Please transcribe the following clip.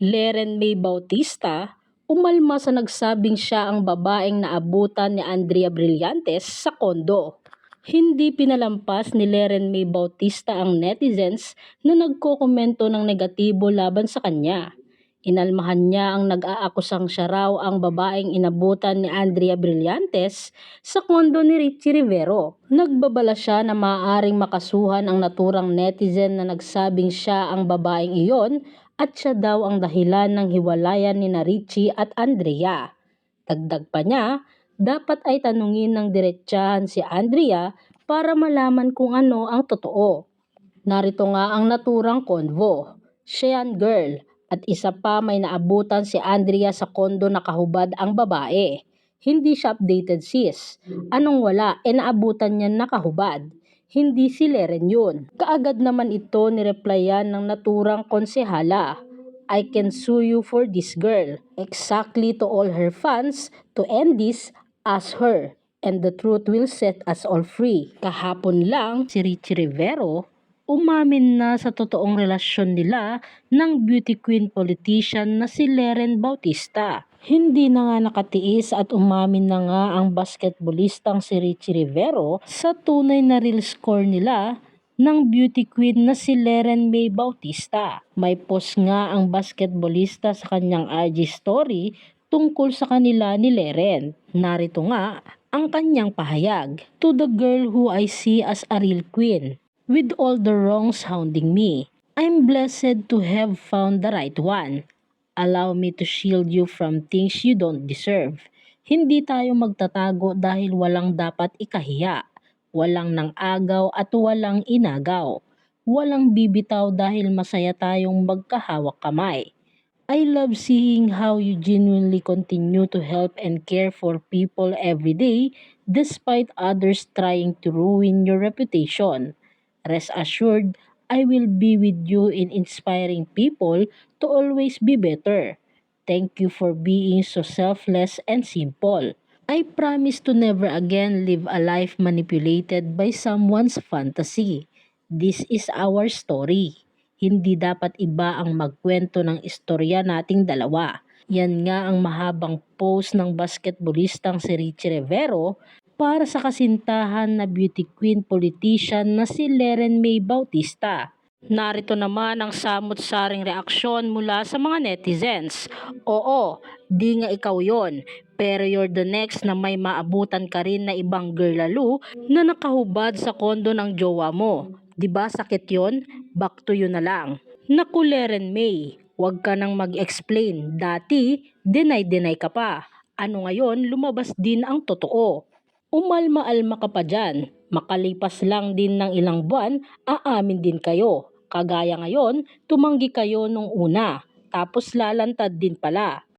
Leren May Bautista, umalma sa nagsabing siya ang babaeng naabutan ni Andrea Brillantes sa kondo. Hindi pinalampas ni Leren May Bautista ang netizens na nagkokomento ng negatibo laban sa kanya. Inalmahan niya ang nag-aakusang siya raw ang babaeng inabutan ni Andrea Brillantes sa kondo ni Richie Rivero. Nagbabala siya na maaaring makasuhan ang naturang netizen na nagsabing siya ang babaeng iyon at siya daw ang dahilan ng hiwalayan ni na Richie at Andrea. Dagdag pa niya, dapat ay tanungin ng diretsahan si Andrea para malaman kung ano ang totoo. Narito nga ang naturang konvo. Shean Girl at isa pa may naabutan si Andrea sa kondo nakahubad ang babae. Hindi siya updated sis. Anong wala? E naabutan niya nakahubad. Hindi si Leren yun. Kaagad naman ito nireplyan ng naturang konsehala. I can sue you for this girl. Exactly to all her fans, to end this, ask her. And the truth will set us all free. Kahapon lang, si Richie Rivero umamin na sa totoong relasyon nila ng beauty queen politician na si Leren Bautista. Hindi na nga nakatiis at umamin na nga ang basketballistang si Richie Rivero sa tunay na real score nila ng beauty queen na si Leren May Bautista. May post nga ang basketballista sa kanyang IG story tungkol sa kanila ni Leren. Narito nga ang kanyang pahayag. To the girl who I see as a real queen with all the wrongs hounding me. I'm blessed to have found the right one. Allow me to shield you from things you don't deserve. Hindi tayo magtatago dahil walang dapat ikahiya. Walang nang agaw at walang inagaw. Walang bibitaw dahil masaya tayong magkahawak kamay. I love seeing how you genuinely continue to help and care for people every day despite others trying to ruin your reputation. Rest assured, I will be with you in inspiring people to always be better. Thank you for being so selfless and simple. I promise to never again live a life manipulated by someone's fantasy. This is our story. Hindi dapat iba ang magkwento ng istorya nating dalawa. Yan nga ang mahabang post ng basketballistang si Richie Rivero para sa kasintahan na beauty queen politician na si Leren May Bautista. Narito naman ang samot-saring reaksyon mula sa mga netizens. Oo, di nga ikaw yon, pero you're the next na may maabutan ka rin na ibang girl lalo na nakahubad sa kondo ng jowa mo. Ba sakit yon? Back to you na lang. Naku Leren May, huwag ka nang mag-explain. Dati, deny-deny ka pa. Ano ngayon, lumabas din ang totoo. Umalma-alma ka pa dyan. Makalipas lang din ng ilang buwan, aamin din kayo. Kagaya ngayon, tumanggi kayo nung una. Tapos lalantad din pala.